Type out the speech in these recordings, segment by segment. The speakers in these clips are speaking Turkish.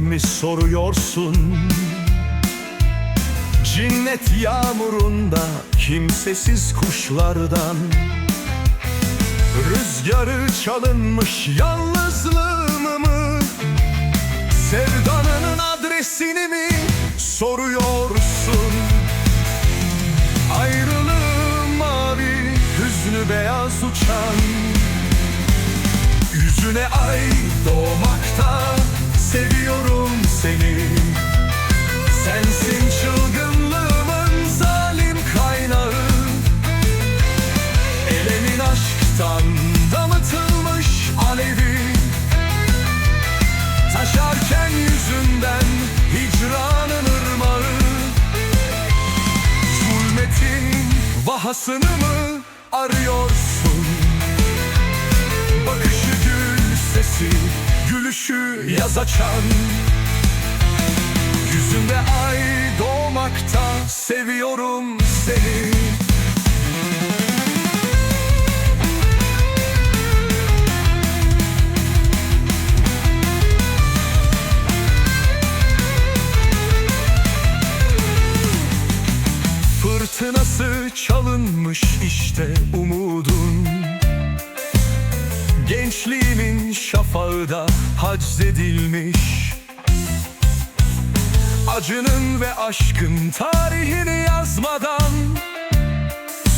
mi soruyorsun? Cinnet yağmurunda kimsesiz kuşlardan Rüzgarı çalınmış yalnızlığımı mı? Sevdanının adresini mi soruyorsun? Ayrılığım mavi, hüznü beyaz uçan Yüzüne ay doğmakta. Seviyorum seni. Sensin çılgınlığımın zalim kaynağı. Elemin aşktan damıtılmış alevi. Taşarken yüzünden hicranın ırmağı. Zulmetin vahasını mı arıyorsun? Sesi Gülüşü yaz açan. Yüzünde ay doğmakta Seviyorum seni. Fırtınası çalınmış işte umudun Gençliğimin şafağı da haczedilmiş. Acının ve aşkın tarihini yazmadan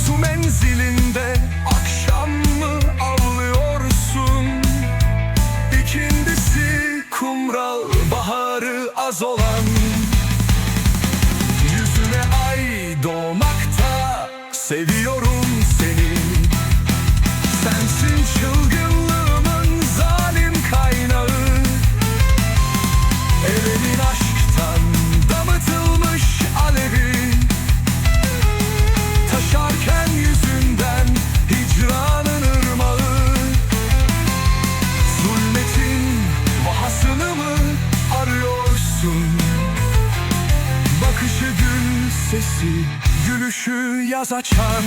Su menzilinde akşam mı avlıyorsun İkindisi kumral baharı az olan. Yüzüne ay doğmakta Seviyorum arıyorsun? Bakışı gül sesi, gülüşü yaz açan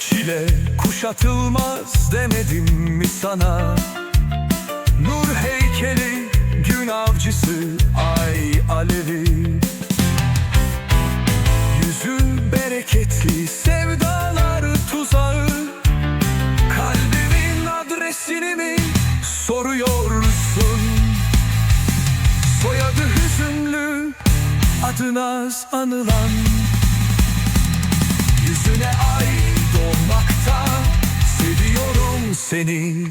Çile kuşatılmaz demedim mi sana? Nur heykeli, adı naz anılan. Yüzüne ay doğmakta Seviyorum seni